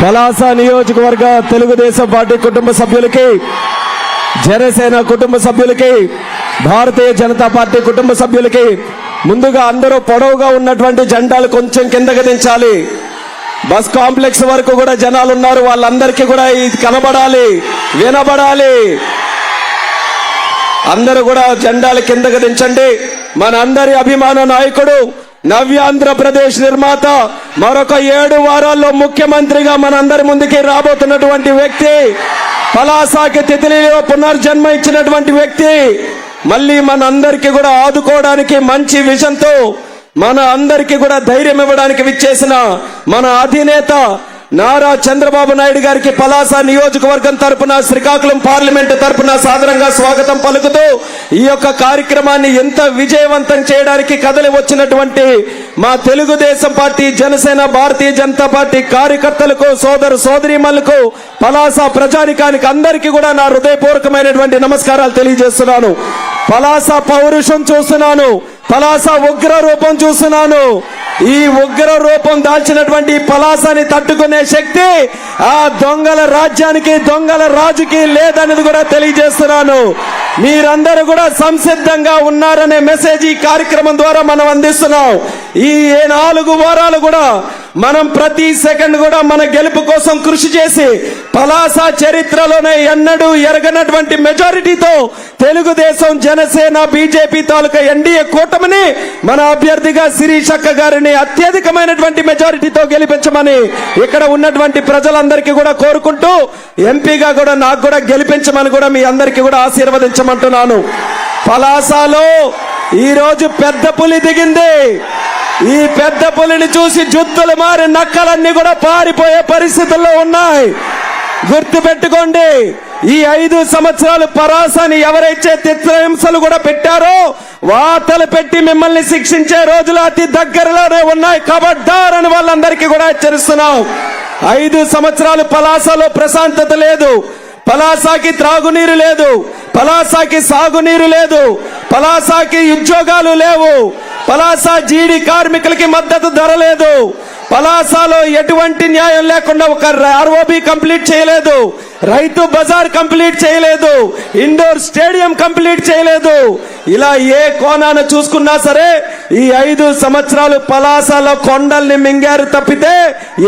పలాస నియోజకవర్గ తెలుగుదేశం పార్టీ కుటుంబ సభ్యులకి జనసేన కుటుంబ సభ్యులకి భారతీయ జనతా పార్టీ కుటుంబ సభ్యులకి ముందుగా అందరూ పొడవుగా ఉన్నటువంటి జెండాలు కొంచెం కిందకి దించాలి. బస్ కాంప్లెక్స్ వరకు కూడా జనాలు ఉన్నారు వాళ్ళందరికీ కూడా ఇది కనబడాలి వినబడాలి. అందరూ కూడా జెండాలు కిందకి దించండి. మన అందరి అభిమాన నాయకుడు నవ్యాంధ్రప్రదేశ్ నిర్మాత మరొక ఏడు వారాల్లో ముఖ్యమంత్రిగా మనందరి ముందుకి రాబోతున్నటువంటి వ్యక్తి పలాసాకి తిథిలిలో పునర్జన్మ ఇచ్చినటువంటి వ్యక్తి మళ్ళీ మన అందరికీ కూడా ఆదుకోవడానికి మంచి విజన్తో మన అందరికీ కూడా ధైర్యం ఇవ్వడానికి విచ్చేసిన మన అధినేత నారా చంద్రబాబు నాయుడు గారికి పలాస నియోజకవర్గం తరపున శ్రీకాకుళం పార్లమెంట్ తరపున సాదరంగా స్వాగతం పలుకుతూ ఈ యొక్క కార్యక్రమాన్ని ఎంత విజయవంతం చేయడానికి కదలి వచ్చినటువంటి మా తెలుగుదేశం పార్టీ జనసేన భారతీయ జనతా పార్టీ కార్యకర్తలకు సోదరు సోదరిమలకు పలాస ప్రజానికానికి అందరికీ కూడా నా హృదయపూర్వకమైనటువంటి నమస్కారాలు తెలియజేస్తున్నాను. పలాస పౌరుషం చూస్తున్నాను. పలాస ఉగ్ర రూపం చూస్తున్నాను. ఈ ఉగ్ర రూపం దాల్చినటువంటి పలాసాన్ని తట్టుకునే శక్తి ఆ దొంగల రాజ్యానికి దొంగల రాజుకి లేదనేది కూడా తెలియజేస్తున్నాను. మీరందరూ కూడా సంసిద్ధంగా ఉన్నారనే మెసేజ్ ఈ కార్యక్రమం ద్వారా మనం అందిస్తున్నాం. ఈ నాలుగు వారాలు కూడా మనం ప్రతి సెకండ్ కూడా మన గెలుపు కోసం కృషి చేసి పలాస చరిత్రలోనే ఎన్నడూ ఎరగనటువంటి మెజారిటీతో తెలుగుదేశం జనసేన బీజేపీ తాలూకా ఎన్డీఏ కూటమిని మన అభ్యర్థిగా శిరీషక్క గారిని అత్యధికమైనటువంటి మెజారిటీతో గెలిపించమని ఇక్కడ ఉన్నటువంటి ప్రజలందరికీ కూడా కోరుకుంటూ ఎంపీగా కూడా నాకు కూడా గెలిపించమని కూడా మీ అందరికీ కూడా ఆశీర్వదించమంటున్నాను. పలాసలో ఈరోజు పెద్ద పులి దిగింది. ఈ పెద్ద పులిని చూసి జుత్తులు మారి నక్కలన్నీ కూడా పారిపోయే పరిస్థితుల్లో ఉన్నాయి. గుర్తు పెట్టుకోండి ఈ ఐదు సంవత్సరాలు పరాసాని ఎవరైతే చిత్రహింసలు కూడా పెట్టారో వాతలు పెట్టి మిమ్మల్ని శిక్షించే రోజులు అతి దగ్గరలోనే ఉన్నాయి. కబడ్డార్ అని వాళ్ళందరికీ కూడా హెచ్చరిస్తున్నాం. ఐదు సంవత్సరాలు పలాసలో ప్రశాంతత లేదు. పలాసాకి త్రాగునీరు లేదు. పలాసాకి సాగునీరు లేదు. పలాసాకి ఉద్యోగాలు లేవు. పలాస జీడి కార్మికులకి మద్దతు ధర లేదు పలాసాలో ఎటువంటి న్యాయం లేకుండా ఒక ఆర్ఓబి కంప్లీట్ చేయలేదు. రైతు బజార్ కంప్లీట్ చేయలేదు. ఇండోర్ స్టేడియం కంప్లీట్ చేయలేదు. ఇలా ఏ కోణాన చూసుకున్నా సరే ఈ ఐదు సంవత్సరాలు పలాసలో కొండల్ని మింగారు తప్పితే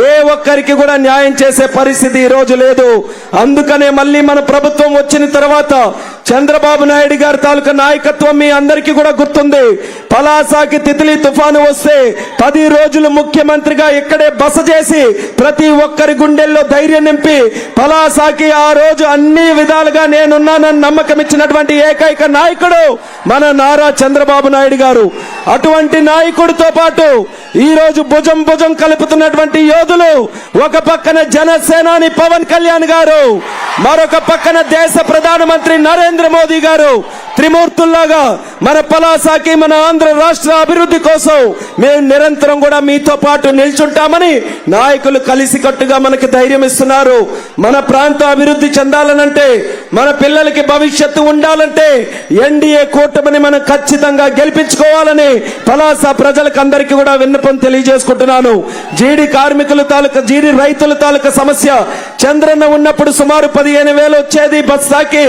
ఏ ఒక్కరికి కూడా న్యాయం చేసే పరిస్థితి ఈ రోజు లేదు. అందుకనే మళ్ళీ మన ప్రభుత్వం వచ్చిన తర్వాత చంద్రబాబు నాయుడు గారి తాలూకా నాయకత్వం మీ అందరికీ కూడా గుర్తుంది. పలాసాకి తితిలి తుఫాను వస్తే పది రోజులు ముఖ్యమంత్రిగా ఇక్కడే బస చేసి ప్రతి ఒక్కరి గుండెల్లో ధైర్యం నింపి పలాసాకి ఆ రోజు అన్ని విధాలుగా నేనున్నానని నమ్మకం ఇచ్చినటువంటి ఏకైక నాయకుడు మన నారా చంద్రబాబు నాయుడు గారు. అటువంటి నాయకుడితో పాటు ఈ రోజు భుజం భుజం కలుపుతున్నటువంటి యోధులు ఒక పక్కన జనసేనాని పవన్ కళ్యాణ్ గారు మరొక పక్కన దేశ ప్రధానమంత్రి నరేంద్ర నరేంద్ర మోదీ గారు త్రిమూర్తుల్లాగా మన పలాసాకి మన ఆంధ్ర రాష్ట్ర అభివృద్ధి కోసం మేము నిరంతరం కూడా మీతో పాటు నిల్చుంటామని నాయకులు కలిసికట్టుగా మనకి ధైర్యం ఇస్తున్నారు. మన ప్రాంతం అభివృద్ధి చెందాలనంటే మన పిల్లలకి భవిష్యత్తు ఉండాలంటే ఎన్డీఏ కూటమిని మనం ఖచ్చితంగా గెలిపించుకోవాలని పలాస ప్రజలకు అందరికీ కూడా విన్నపం తెలియజేసుకుంటున్నాను. జీడి కార్మికుల తాలూకా జీడి రైతుల తాలూకా సమస్య చంద్రన్న ఉన్నప్పుడు సుమారు పదిహేను వేలు వచ్చేది బస్సాకి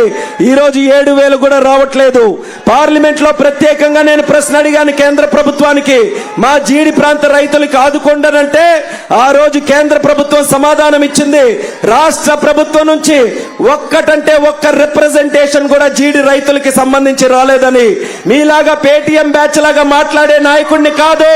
ఈ రోజు ఏడు వేలు కూడా రావట్లేదు. పార్లమెంట్లో ప్రత్యేకంగా నేను ప్రశ్న అడిగాను కేంద్ర ప్రభుత్వానికి. మా జీడి ప్రాంత రైతులకు ఆదుకోండనంటే ఆ రోజు కేంద్ర ప్రభుత్వం సమాధానం ఇచ్చింది. రాష్ట్ర ప్రభుత్వం నుంచి ఒక్కటంటే ఒక్క రిప్రజెంటేషన్ కూడా జీడి రైతులకి సంబంధించి రాలేదని. మీలాగా పేటీఎం బ్యాచ్ లాగా మాట్లాడే నాయకుడిని కాదు.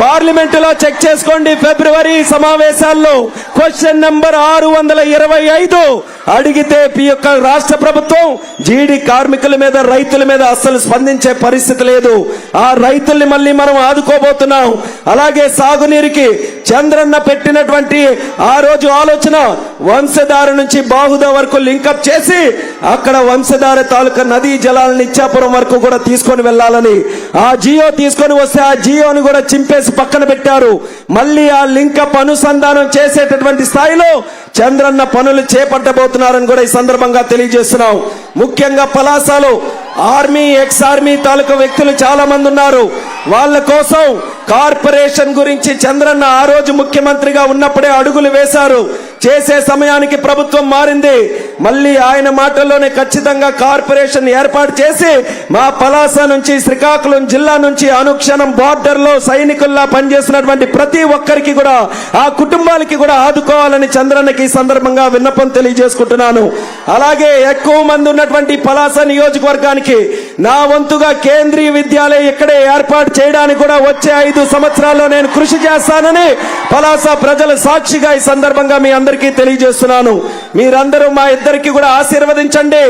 పార్లమెంటులో చెక్ చేసుకోండి ఫిబ్రవరి సమావేశాల్లో. క్వశ్చన్ నెంబర్ ఆరు వందల ఇరవై ఐదు. అడిగితే ఈ యొక్క రాష్ట్ర ప్రభుత్వం జీడి కార్మికుల మీద రైతుల మీద అస్సలు స్పందించే పరిస్థితి లేదు. ఆ రైతుల్ని మళ్ళీ మనం ఆదుకోబోతున్నాం. అలాగే సాగునీరుకి చంద్రన్న పెట్టినటువంటి ఆ రోజు ఆలోచన వంశధార నుంచి బాహుద వరకు లింకప్ చేసి అక్కడ వంశధార తాలూకా నదీ జలాలను ఇచ్చాపురం వరకు కూడా తీసుకొని వెళ్ళాలని ఆ జియో తీసుకొని వస్తే ఆ జియోని కూడా చింపేసి పక్కన పెట్టారు. మళ్ళీ ఆ లింకప్ అనుసంధానం చేసేటటువంటి స్థాయిలో చంద్రన్న పనులు చేపట్టబోతున్నారని కూడా ఈ సందర్భంగా తెలియజేస్తున్నాం. ముఖ్యంగా పలాసలో ఆర్మీ ఎక్స్ ఆర్మీ తాలూకా వ్యక్తులు చాలా మంది ఉన్నారు. వాళ్ళ కోసం కార్పొరేషన్ గురించి చంద్రన్న ఆ రోజు ముఖ్యమంత్రిగా ఉన్నప్పుడే అడుగులు వేశారు. చేసే సమయానికి ప్రభుత్వం మారింది. మళ్ళీ ఆయన మాటల్లోనే ఖచ్చితంగా కార్పొరేషన్ ఏర్పాటు చేసి మా పలాస నుంచి శ్రీకాకుళం జిల్లా నుంచి అనుక్షణం బార్డర్లో సైనికుల్లా పనిచేసినటువంటి ప్రతి ఒక్కరికి కూడా ఆ కుటుంబాలకి కూడా ఆదుకోవాలని చంద్రన్నకి ఈ సందర్భంగా విన్నపం తెలియజేసుకుంటున్నాను. అలాగే ఎక్కువ మంది ఉన్నటువంటి పలాస నియోజకవర్గానికి నా వంతుగా కేంద్రీయ విద్యాలయం ఇక్కడే ఏర్పాటు చేయడానికి కూడా వచ్చే ఐదు సంవత్సరాల్లో నేను కృషి చేస్తానని పలాస ప్రజల సాక్షిగా ఈ సందర్భంగా మీ అందరికీ తెలియజేస్తున్నాను. మీరందరూ మా ఇద్దరు ఇద్దరికి కూడా ఆశీర్వదించండి.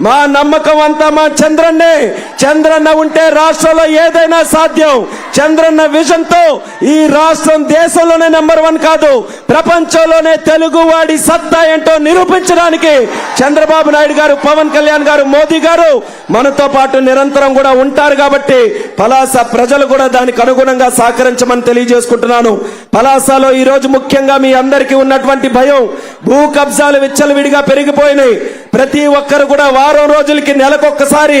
మా నమ్మకం అంతా మా చంద్రన్నే. చంద్రన్న ఉంటే రాష్ట్రంలో ఏదైనా సాధ్యం. చంద్రన్న విజన్తో ఈ రాష్ట్రం దేశంలోనే నెంబర్ వన్ కాదు. ప్రపంచంలోనే తెలుగు వాడి సత్తా ఏంటో నిరూపించడానికి చంద్రబాబు నాయుడు గారు పవన్ కళ్యాణ్ గారు మోదీ గారు మనతో పాటు నిరంతరం కూడా ఉంటారు కాబట్టి పలాస ప్రజలు కూడా దానికి అనుగుణంగా సహకరించమని తెలియజేసుకుంటున్నాను. పలాసలో ఈ రోజు ముఖ్యంగా మీ అందరికీ ఉన్నటువంటి భయం భూ కబ్జాలు విచ్చలవిడిగా పెరిగిపోయినాయి. ప్రతి ఒక్కరు కూడా వారం రోజులకి నెలకొక్కసారి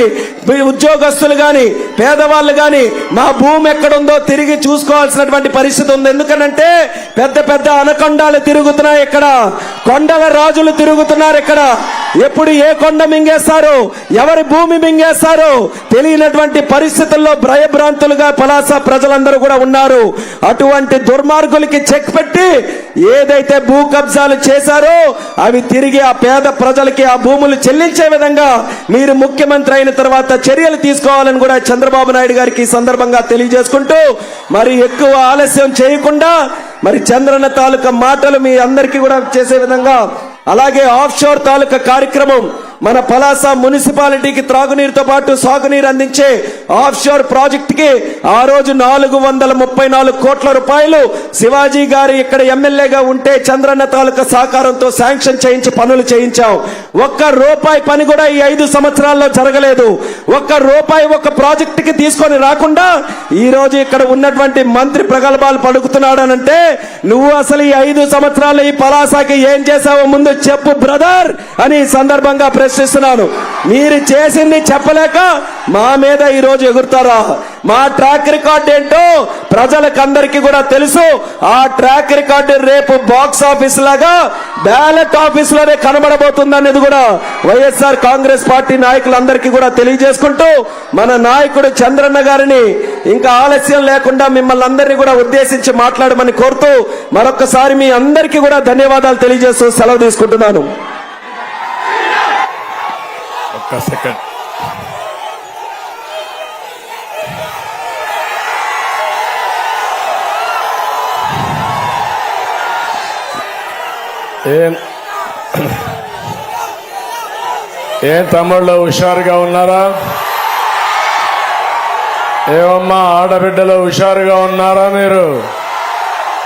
ఉద్యోగస్తులు గాని పేదవాళ్ళు గాని మా భూమి ఎక్కడుందో తిరిగి చూసుకోవాల్సినటువంటి పరిస్థితి ఉంది. ఎందుకనంటే పెద్ద పెద్ద అనకొండాలు తిరుగుతున్నాయి ఇక్కడ. కొండల రాజులు తిరుగుతున్నారు ఇక్కడ. ఎప్పుడు ఏ కొండ మింగేస్తారు ఎవరి భూమి మింగేస్తారు తెలియనటువంటి పరిస్థితుల్లో భయభ్రాంతులుగా పలాస ప్రజలందరూ కూడా ఉన్నారు. అటువంటి దుర్మార్గులకి చెక్ పెట్టి ఏదైతే భూ కబ్జాలు చేశారో అవి తిరిగి ఆ పేద ప్రజలకి ఆ భూములు చెల్లించే విధంగా మీరు ముఖ్యమంత్రి అయిన తర్వాత చర్యలు తీసుకోవాలని కూడా చంద్రబాబు నాయుడు గారికి ఈ సందర్భంగా తెలియజేసుకుంటూ మరి ఎక్కువ ఆలస్యం చేయకుండా మరి చంద్రన్న తాలూకా మాటలు మీ అందరికీ కూడా చేసే విధంగా అలాగే ఆఫ్షోర్ తాలూకా కార్యక్రమం మన పలాస మున్సిపాలిటీకి త్రాగునీరుతో పాటు సాగునీరు అందించే ఆఫ్ షోర్ ఆ రోజు నాలుగు వందల ముప్పై నాలుగు కోట్ల రూపాయలు శివాజీ గారు ఇక్కడ ఎమ్మెల్యేగా ఉంటే చంద్రన్న తాలూకా సహకారంతో శాంక్షన్ చేయించి పనులు చేయించాం. ఒక్క రూపాయి పని కూడా ఈ ఐదు సంవత్సరాల్లో జరగలేదు. ఒక్క రూపాయి ఒక ప్రాజెక్టుకి తీసుకొని రాకుండా ఈ రోజు ఇక్కడ ఉన్నటువంటి మంత్రి ప్రగల్భాలు పలుకుతున్నాడనంటే నువ్వు అసలు ఈ ఐదు సంవత్సరాలు ఈ పలాసాకి ఏం చేసావో ముందు చెప్పు బ్రదర్ అని సందర్భంగా ప్రశ్న ప్రశ్నిస్తున్నాను మీరు చేసింది చెప్పలేక మా మీద ఈరోజు ఎగురుతారా? మా ట్రాక్ రికార్డ్ ఏంటో ప్రజలకందరికీ కూడా తెలుసు. ఆ ట్రాక్ రికార్డు రేపు బాక్స్ ఆఫీస్ లాగా బ్యాలెట్ ఆఫీస్లోనే కనబడబోతుందనేది కూడా వైఎస్ఆర్ కాంగ్రెస్ పార్టీ నాయకులందరికీ కూడా తెలియజేసుకుంటూ మన నాయకుడు చంద్రన్న గారిని ఇంకా ఆలస్యం లేకుండా మిమ్మల్ని అందరినీ కూడా ఉద్దేశించి మాట్లాడమని కోరుతూ మరొకసారి మీ అందరికీ కూడా ధన్యవాదాలు తెలియజేస్తూ సెలవు తీసుకుంటున్నాను. ఒక్క సెకండ్. ఏం ఏం తమ్ముళ్ళు హుషారుగా ఉన్నారా? ఏమమ్మా ఆడబిడ్డలో హుషారుగా ఉన్నారా మీరు?